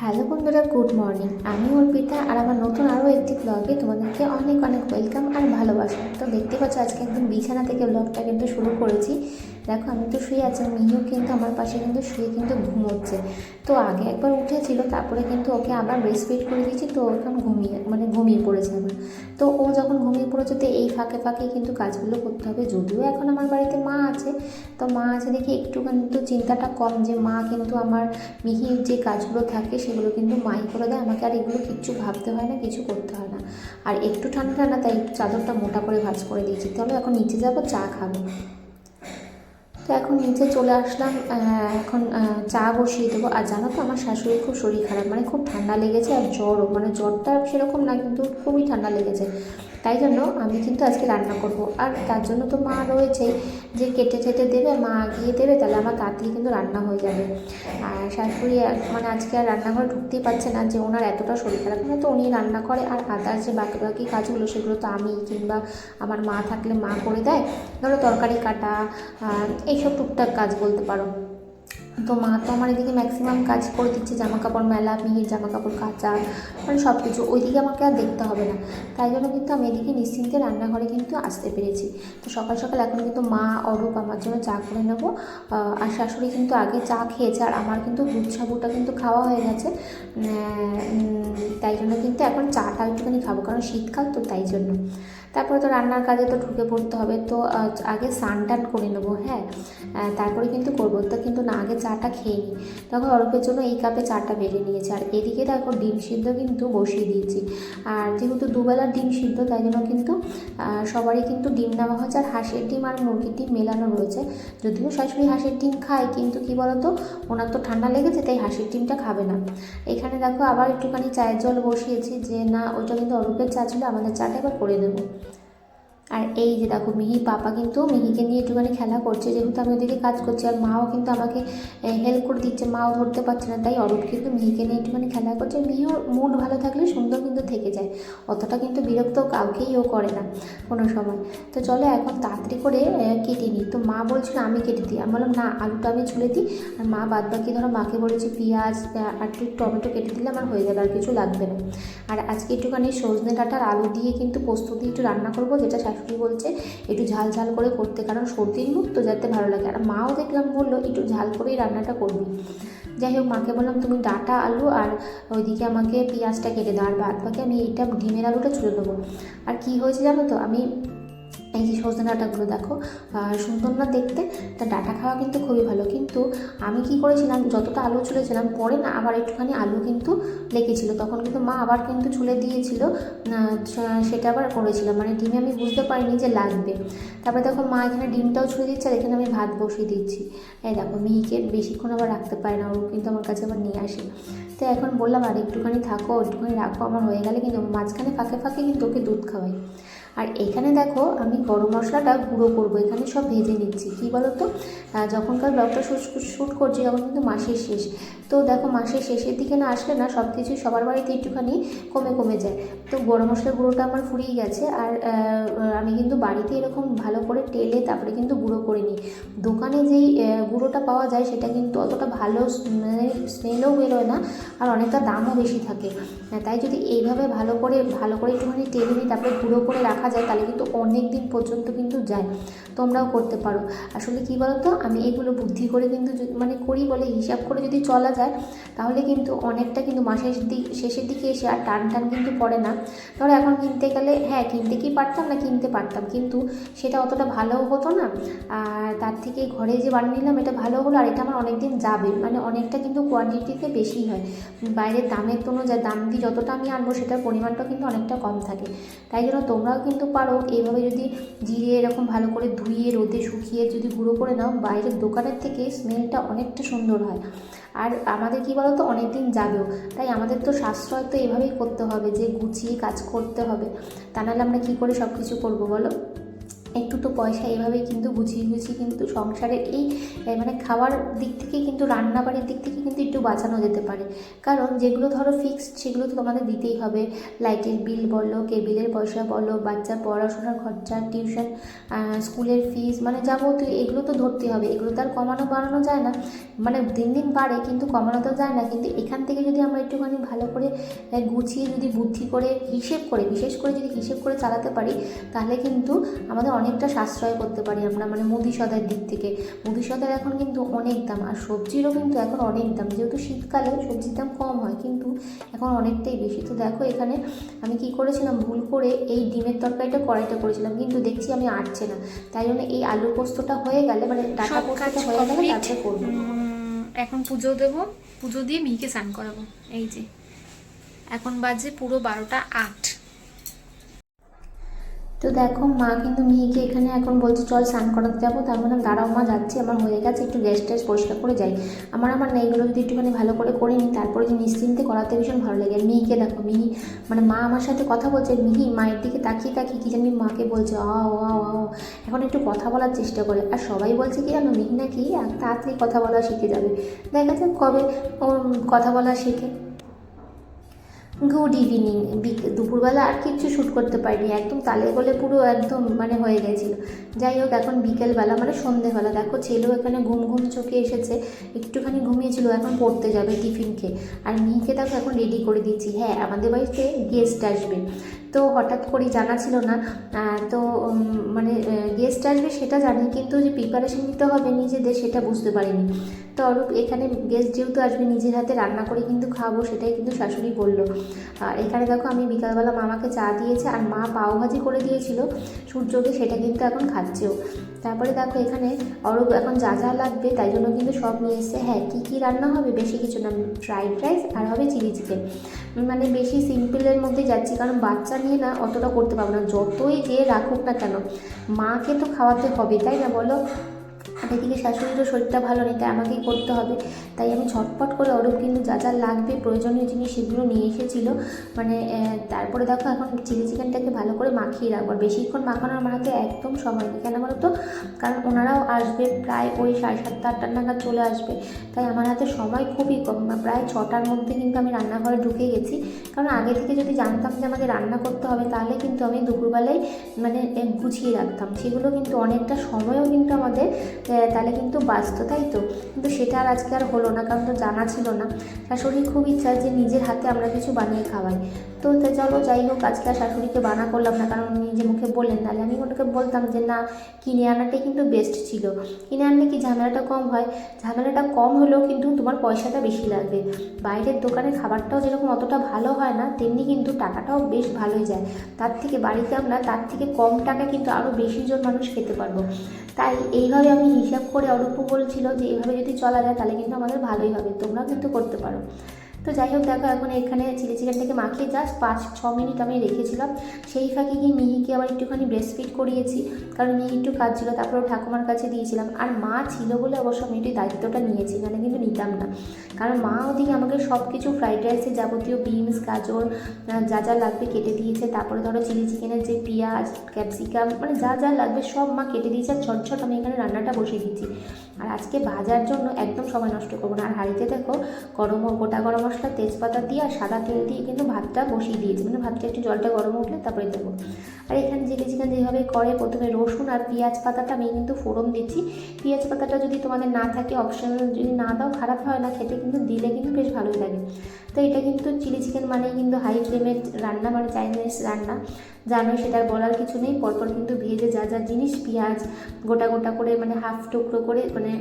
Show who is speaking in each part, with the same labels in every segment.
Speaker 1: Hello বন্ধুরা, good morning. আমি অর্পিতা আর আমার নতুন আরও একটি ব্লগে তোমাদেরকে অনেক অনেক ওয়েলকাম আর ভালোবাসা। তো দেখতে পাচ্ছ, আজকে একদম বিছানা থেকে ব্লগটা কিন্তু শুরু করেছি। দেখো, আমি তো শুয়ে আছি, মিহিও কিন্তু আমার পাশে কিন্তু শুয়ে কিন্তু ঘুমোচ্ছে। তো আগে একবার উঠেছিল, তারপরে কিন্তু ওকে আবার ব্রেস্ট ফিড করে দিয়েছি, তো এখন ঘুমিয়ে মানে ঘুমিয়ে পড়েছে আবার তো ও যখন ঘুমিয়ে পড়েছে, তো এই ফাঁকে ফাঁকে কিন্তু কাজগুলো করতে হবে, যদিও এখন আমার বাড়িতে মা আছে। তো মা আছে দেখি একটুখানি তো চিন্তাটা কম যে মা কিন্তু আমার, মিহির যে কাজগুলো থাকে সেগুলো কিন্তু মাই করে দেয়, আমাকে আর এগুলো কিচ্ছু ভাবতে হয় না, কিছু করতে হয় না। আর একটু ঠান্ডা ঠান্ডা তাই একটু চাদরটা মোটা করে ভাঁজ করে দিয়েছি। তাহলে এখন নিচে যাব, চা খাব। তো এখন নিচে চলে আসলাম এখন চা বসিয়ে দেবো। আর জানো তো, আমার শাশুড়ির খুব শরীর খারাপ মানে খুব ঠান্ডা লেগেছে আর জ্বরও। মানে জ্বরটা সেরকম না, কিন্তু খুবই ঠান্ডা লেগেছে। তাই জন্য আমি কিন্তু আজকে রান্না করব। আর তার জন্য তো মা রয়েছেই যে কেটে টেটে দেবে, মা গিয়ে দেবে, তাহলে আমার তাড়াতাড়ি কিন্তু রান্না হয়ে যাবে। আর শাশুড়ি মানে আজকে আর রান্নাঘরে ঢুকতেই পারছে না যে ওনার এতটা শরীর খারাপ। মানে তো উনি রান্না করে আর আদার যে বাকি বাকি কাজগুলো, সেগুলো তো আমি কিংবা আমার মা থাকলে মা করে দেয়। ধরো তরকারি কাটা এইসব টুকটাক কাজ বলতে পারো। তো মা তো আমার এদিকে ম্যাক্সিমাম কাজ করে দিচ্ছে জামা কাপড় মেলা, মিহির জামা কাপড় কাচা মানে সব কিছু ওইদিকে আমাকে আর দেখতে হবে না। তাই জন্য কিন্তু আমি এদিকে নিশ্চিন্তে রান্নাঘরে কিন্তু আসতে পেরেছি। তো সকাল সকাল এখন কিন্তু মা, অরূপ আমার জন্য চা করে নেব। আর শাশুড়ি কিন্তু আগে চা খেয়েছে, আর আমার কিন্তু দুধ সাবুটা কিন্তু খাওয়া হয়ে গেছে। তাই জন্য কিন্তু এখন চাটা একটুখানি খাব, কারণ শীতকাল তো তাই জন্য। তারপরে তো রান্নার কাজে তো ঢুকে পড়তে হবে, তো আগে স্নান টান করে নেব হ্যাঁ? তারপরে কিন্তু করব, তো কিন্তু না, আগে চাটা খেয়ে নিই তখন অরূপের জন্য এই কাপে চাটা বেড়ে নিয়েছি, আর এদিকে দেখো ডিম সিদ্ধ কিন্তু বসিয়ে দিয়েছি। আর যেহেতু দুবেলার ডিম সিদ্ধ, তাই জন্য কিন্তু সবারই কিন্তু ডিম নেওয়া হচ্ছে আর হাঁসের ডিম আর মুরগির ডিম মেলানো রয়েছে। যদিও শাশুড়ি হাঁসের ডিম খায়, কিন্তু কি বলতো, ওনার তো ঠান্ডা লেগেছে, তাই হাঁসের ডিমটা খাবে না। এখানে দেখো আবার একটুখানি চায়ের জল বসিয়েছি, যে না ওইটা কিন্তু অরূপের চা ছিল, আমাদের চাটা এবার করে দেবো আর এই যে দেখো মিহি পাপা কিন্তু মিহিকে নিয়ে একটুখানি খেলা করছে। যেহেতু আমি ওদিকে কাজ করছি, আর মাও কিন্তু আমাকে হেল্প করে দিচ্ছে, মাও ধরতে পারছে না, তাই অরূপ কিন্তু মিহিকে নিয়ে একটুখানি খেলা করছে। মিহিও মুড ভালো থাকলে সুন্দর কিন্তু থেকে যায়, অতটা কিন্তু বিরক্ত কাউকেই ও করে না কোনো সময়। তো চলো এখন তাড়াতাড়ি করে কেটে নিই। তো মা বলছিল আমি কেটে দিই। আমি বললাম, না, আলুটা আমি ছুলে দিই। আর মা বাদ বাকি ধরো, মাকে বলেছি পেঁয়াজ আর একটু টমেটো কেটে দিলে আমার হয়ে যাবে, আর কিছু লাগবে না। আর আজকে একটুখানি সজনে ডাঁটার আলু দিয়ে কিন্তু পোস্ত দিয়ে একটু রান্না করব, যেটা শাশুড়ি বলছে? একটু ঝাল ঝাল করে করতে, কারণ সর্দির মুখ তো যাতে ভালো লাগে। আর মাও দেখলাম বলল, একটু ঝাল করেই রান্নাটা করবি। যাই হোক, মাকে বললাম, তুমি ডাটা, আলু আর ওইদিকে আমাকে পেঁয়াজটা কেটে দাও, আর বাদ বাকি আমি এইটা ডিমের আলুটা ছুলে দেবো। আর কি হয়েছে জানো তো? আমি এই যে সজনে ডাঁটাগুলো দেখো সুন্দর না দেখতে, তা ডাঁটা খাওয়া কিন্তু খুবই ভালো। কিন্তু আমি কি করেছিলাম, যতটা আলু ছুলেছিলাম পরে না আবার একটুখানি আলু কিন্তু লেগেছিলো। তখন কিন্তু মা আবার কিন্তু ছুলে দিয়েছিল সেটা আবার করেছিলাম। মানে ডিমে আমি বুঝতে পারিনি যে লাগবে। তারপরে দেখো মা এখানে ডিমটাও ছুলে দিচ্ছে, আর এখানে আমি ভাত বসিয়ে দিচ্ছি। এই দেখো মিহিকে বেশিক্ষণ আবার রাখতে পারে না, ও কিন্তু আমার কাছে আবার নিয়ে আসে। তো এখন বললাম, আর একটুখানি থাকো, একটুখানি রাখো, আমার হয়ে গেলে কিন্তু, মাঝখানে ফাঁকে ফাঁকে কিন্তু ওকে দুধ খাওয়াই। আর এখানে দেখো আমি গরম মশলাটা গুঁড়ো করব। এখানে সব ভেজে নিচ্ছি। কী বলো তো যখনকার ব্লগটা শ্যুট করছি তখন কিন্তু মাসের শেষ। তো দেখো মাসের শেষের দিকে না আসলে না সব কিছুই সবার বাড়িতে একটুখানি কমে কমে যায়। তো গরম মশলার গুঁড়োটা আমার ফুরিয়ে গেছে আর আমি কিন্তু বাড়িতে এরকম ভালো করে টেলে তারপরে কিন্তু গুঁড়ো করে নিই। দোকানে যেই গুঁড়োটা পাওয়া যায় সেটা কিন্তু অতটা ভালো মানে স্মেলও বেরোয় না আর অনেকটা দামও বেশি থাকে। তাই যদি এইভাবে ভালো করে ভালো করে একটুখানি টেলে নিই, তারপরে গুঁড়ো করে রাখা যায়, তাহলে কিন্তু অনেক দিন পর্যন্ত কিন্তু যায় তোমরাও করতে পারো। আসলে কী বলো তো আমি এগুলো বুদ্ধি করে কিন্তু মানে করি বলে হিসাব করে যদি চলা যায়, তাহলে কিন্তু অনেকটা কিন্তু মাসের দিক শেষের দিকে এসে আর টান টান কিন্তু পড়ে না। ধরো এখন কিনতে গেলে হ্যাঁ কিনতে কি পারতাম না কিনতে পারতাম, কিন্তু সেটা অতটা ভালোও হতো না। আর তার থেকে ঘরে যে বানিয়ে নিলাম, এটা ভালো হলো, আর এটা আমার অনেক দিন যাবে। মানে অনেকটা কিন্তু কোয়ান্টিটিতে বেশি হয়। বাইরের দামের অনুযায়ী দাম দিয়ে যতটা আমি আনব, সেটার পরিমাণটা কিন্তু অনেকটা কম থাকে। তাই জন্য তোমরাও কিন্তু পারো। এইভাবে যদি জিরে এরকম ভালো করে ধুয়ে, রোদে শুকিয়ে যদি গুঁড়ো করে নাও, বাইরের দোকানের থেকে স্মেলটা অনেকটা সুন্দর হয়। আর আমাদের কি তো অনেক দিন যাবেও। তাই আমাদের তো সাশ্রয় তো এভাবেই করতে হবে, যে গুছিয়ে কাজ করতে হবে। তা নাহলে আমরা কী করে সব কিছু করব বলো? একটু তো পয়সা এভাবেই কিন্তু গুছিয়ে গুছিয়ে কিন্তু সংসারের এই মানে খাওয়ার দিক থেকে কিন্তু রান্না রান্নাবাড়ির দিক থেকে কিন্তু একটু বাঁচানো যেতে পারে। কারণ যেগুলো ধরো ফিক্সড সেগুলো তো তোমাদের দিতেই হবে। লাইটের বিল বলো, কেবিলের পয়সা বলো বাচ্চার পড়াশোনার খরচা টিউশন স্কুলের ফিস মানে যাবতীয় এগুলো তো ধরতে হবে। এগুলো তো আর কমানো বাড়ানো যায় না। মানে দিন দিন বাড়ে কিন্তু কমানো তো যায় না। কিন্তু এখান থেকে যদি আমরা একটুখানি ভালো করে গুছিয়ে যদি বুদ্ধি করে হিসেব করে, বিশেষ করে যদি হিসেব করে চালাতে পারি, তাহলে কিন্তু আমাদের অনেকটা সাশ্রয় করতে পারি আমরা মানে মুদি সদার দিক থেকে। মুদি সদার এখন কিন্তু অনেক দাম আর সবজিরও কিন্তু এখন অনেক দাম। যেহেতু শীতকালে সবজির দাম কম হয় কিন্তু এখন অনেকটাই বেশি। তো দেখো এখানে আমি কি করেছিলাম ভুল করে এই ডিমের তরকারিটা কড়াইটা করেছিলাম কিন্তু দেখছি আমি আটছে না। তাই জন্য এই আলু পোস্তটা হয়ে গেলে মানে ডাটা
Speaker 2: সব
Speaker 1: পোস্তটা হয়ে গেলে। তারপরে করব।
Speaker 2: এখন পুজো দেবো পুজো দিয়ে মিহিকে স্নান করাবো। এই যে এখন বাজে পুরো বারোটা আট।
Speaker 1: তো দেখো, মা কিন্তু মেয়েকে এখানে এখন বলছে, চল স্নান করাতে যাব। তার মানে দাঁড়াও, মা যাচ্ছে, আমার হয়ে গেছে, একটু গ্যাস ট্যাস পরিষ্কার করে যাই। আমার আমার না, এগুলো যদি একটুখানি ভালো করে করে নিই, তারপরে যে নিশ্চিন্তে করাতে ভীষণ ভালো লাগে। মিহিকে দেখো, মিহি মানে মা আমার সাথে কথা বলছে, মিহি মায়ের দিকে তাকিয়ে তাকিয়ে কি জানি মাকে বলছে আও আও আও এখন একটু কথা বলার চেষ্টা করে। আর সবাই বলছে কি জানো মিহি, নাকি? তাড়াতাড়ি কথা বলা শিখে যাবে। দেখা যাক কবে ও কথা বলা শেখে। Good evening. দুপুরবেলা আর কিচ্ছু শ্যুট করতে পারিনি। একদম তালে গলে পুরো একদম মানে হয়ে গেছিল। যাই হোক, এখন বিকেলবেলা মানে সন্ধেবেলা। দেখো, ছেলেও এখানে ঘুম ঘুম চোখে এসেছে। একটুখানি ঘুমিয়েছিল, এখন পড়তে যাবে টিফিন খেয়ে আর মেয়েকে দেখো, এখন রেডি করে দিচ্ছি হ্যাঁ আমাদের বাড়িতে গেস্ট আসবে। তো হঠাৎ করে জানা ছিল না। তো মানে গেস্ট আসবে সেটা জানি কিন্তু যে প্রিপারেশন নিতে হবে নিজেদের সেটা বুঝতে পারিনি। তো অরূপ, এখানে গেস্ট যেহেতু আসবে নিজের হাতে রান্না করে কিন্তু খাব সেটাই কিন্তু শাশুড়ি বলল। আর এখানে দেখো, আমি বিকালবেলা মামাকে চা দিয়েছে আর মা পাওভাজি করে দিয়েছিল। সূর্যকে সেটা কিন্তু এখন খাচ্ছেও। তারপরে দেখো এখানে অরব এখন যা যা লাগবে তাই জন্য কিন্তু সব নিয়ে এসছে। হ্যাঁ কী কী রান্না হবে? বেশি কিছু না, ফ্রাইড রাইস আর হবে চিলি চিকেন। মানে বেশি সিম্পলের মধ্যে যাচ্ছি, কারণ বাচ্চা নিয়ে না অতটা করতে পারব না। যতই যে রাখুক না কেন, মাকে তো খাওয়াতে হবে, তাই না বলো? আর এদিকে শাশুড়িরও শরীরটা ভালো নেই, তাই আমাকেই করতে হবে। তাই আমি ঝটপট করে অরূপ কিন্তু যা যা লাগবে, প্রয়োজনীয় জিনিস সেগুলো নিয়ে এসেছিল। মানে তারপরে দেখো এখন চিলি চিকেনটাকে ভালো করে মাখিয়ে রাখব। বেশিক্ষণ মাখানোর আমার হাতে একদম সময় নেই। কেন বলো তো কারণ ওনারাও আসবে প্রায় ওই সাড়ে সাতটা, আটটার নাগাদ চলে আসবে। তাই আমার হাতে সময় খুবই কম। প্রায় ছটার মধ্যে কিন্তু আমি রান্নাঘরে ঢুকে গেছি। কারণ আগে থেকে যদি জানতাম যে আমাকে রান্না করতে হবে, তাহলে কিন্তু আমি দুপুরবেলায় মানে গুছিয়ে রাখতাম। সেগুলো কিন্তু অনেকটা সময়ও কিন্তু আমাদের তাহলে কিন্তু বাঁচত, তাই তো? কিন্তু সেটা আর আজকে আর হলো না, কারণ তো জানা ছিল না। শাশুড়ি খুব ইচ্ছা যে নিজের হাতে আমরা কিছু বানিয়ে খাওয়াই। তো চলো, যাই হোক, আজকে আর শাশুড়িকে বানা করলাম না, কারণ উনি নিজে মুখে বললেন, তাহলে আমি ওনাকে বলতাম যে, না, কিনে আনাটাই কিন্তু বেস্ট ছিল। কিনে আনলে কি ঝামেলাটা কম হয়? ঝামেলাটা কম হলেও কিন্তু তোমার পয়সাটা বেশি লাগবে। বাইরের দোকানের খাবারটাও যেরকম অতটা ভালো হয় না, তেমনি কিন্তু টাকাটাও বেশ ভালোই যায়। তার থেকে বাড়িতে আমরা, তার থেকে কম টাকা কিন্তু আরও বেশি জন মানুষ খেতে পারব। তাই এইভাবে আমি হিসাব করে অরূপ বলছিল যে, এভাবে যদি চলা যায় তাহলে কিন্তু আমাদের ভালোই হবে। তোমরাও কিন্তু করতে পারো। তো যাই হোক, দেখো এখন এখানে চিলি চিকেনটাকে মাখিয়ে জাস্ট পাঁচ, ছ মিনিট আমি রেখেছিলাম। সেই ফাঁকে গিয়ে মিহিকে আবার একটুখানি ব্রেস্ট ফিট করিয়েছি, কারণ মিহি একটু কাজ ছিল তারপরে ঠাকুমার কাছে দিয়েছিলাম। আর মা ছিল বলে অবশ্য আমি একটু দায়িত্বটা নিয়েছি নাহলে কিন্তু নিতাম না। কারণ মা ওদিকে আমাকে সব কিছু ফ্রাইড রাইসের যাবতীয় বিনস গাজর যা যা লাগবে কেটে দিয়েছে। তারপরে ধরো চিলি চিকেনের যে পেঁয়াজ ক্যাপসিকাম মানে যা যা লাগবে সব মা কেটে দিয়েছে। আর ঝটঝট আমি এখানে রান্নাটা বসিয়ে দিচ্ছি। আর আজকে ভাজার জন্য একদম সময় নষ্ট করব না। আর হাঁড়িতে দেখো গরম গোটা গরম মশলা, তেজপাতা দিয়ে আর সাদা তেল দিয়ে কিন্তু ভাতটা বসিয়ে দিয়েছি। মানে ভাতটা একটু জলটা গরম উঠলে তারপরে দেবো। আর এখানে চিলি চিকেন যেভাবে করে প্রথমে রসুন আর পেঁয়াজ পাতাটা আমি কিন্তু ফোড়ন দিচ্ছি। পেঁয়াজ পাতাটা যদি তোমাদের না থাকে অপশনাল যদি না দাও, খারাপ হয় না, খেতে কিন্তু দিলে কিন্তু বেশ ভালোই লাগে। তো এটা কিন্তু চিলি চিকেন মানেই কিন্তু হাই ফ্লেমের রান্না মানে চাইনিজ রান্না। জানো সেটা বলার কিছু নেই। পরপর কিন্তু ভেজে যা যা জিনিস, পেঁয়াজ গোটা গোটা করে মানে হাফ টুকরো করে মানে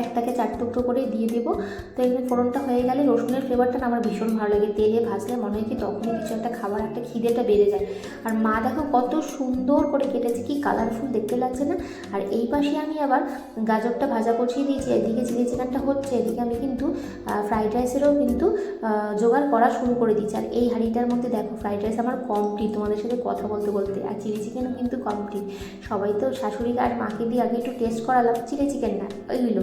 Speaker 1: একটাকে চার টুকরো করে দিয়ে দেবো। তো এখানে ফোড়নটা হয়ে গেলে রসুনের ফ্লেভারটা আমার ভীষণ ভালো লাগে। তেলে ভাজলে মনে হয় কি তখনই কিছু একটা খাবার, একটা খিদেটা বেড়ে যায়। আর মা দেখো কত সুন্দর করে কেটেছে, কি কালারফুল দেখতে লাগছে না? আর এই পাশে আমি আবার গাজরটা ভাজা বসিয়ে দিয়েছি, এদিকে চিলি চিকেনটা হচ্ছে, এদিকে আমি কিন্তু ফ্রাইড রাইসেরও কিন্তু জোগাড় করা শুরু করে দিচ্ছি আর এই হাঁড়িটার মধ্যে দেখো ফ্রাইড রাইস আমার কমপ্লিট তোমাদের সাথে কথা বলতে বলতে। আর চিলি চিকেনও কিন্তু কমপ্লিট সবাই তো শাশুড়ি আর মাকে দিয়ে আগে একটু টেস্ট করালাম, চিলি চিকেন না ওইগুলো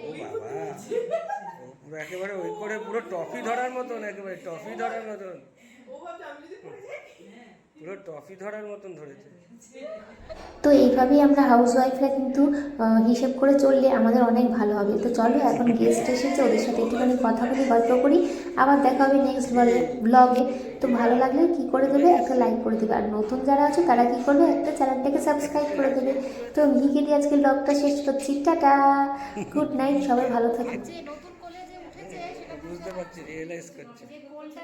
Speaker 3: ও বাবা।
Speaker 4: পুরো একেবারে ওই করে পুরো টফি ধরার মতন একেবারে টফি ধরার মতন।
Speaker 3: ও ভাবছে আমি যদি পড়ে যাই?
Speaker 4: পুরো টফি ধরার মতন ধরেছে।
Speaker 1: তো এইভাবেই আমরা হাউস ওয়াইফরা কিন্তু হিসেব করে চললে আমাদের অনেক ভালো হবে। তো চলো এখন গেস্ট এসেছে ওদের সাথে একটুখানি কথা বলি গল্প করি। আবার দেখা হবে নেক্সট ব্লগে তো ভালো লাগলে কি করে দেবে? একটা লাইক করে দেবে। আর নতুন যারা আছে তারা কি করবে? একটা চ্যানেলটাকে সাবস্ক্রাইব করে দেবে। তো মিহিকে দিয়ে আজকে ব্লগটা শেষ করছি। টাটা! গুড নাইট সবাই ভালো
Speaker 4: বুঝতে পারছি রিয়েলাইজ করছি।
Speaker 2: যে কোলটা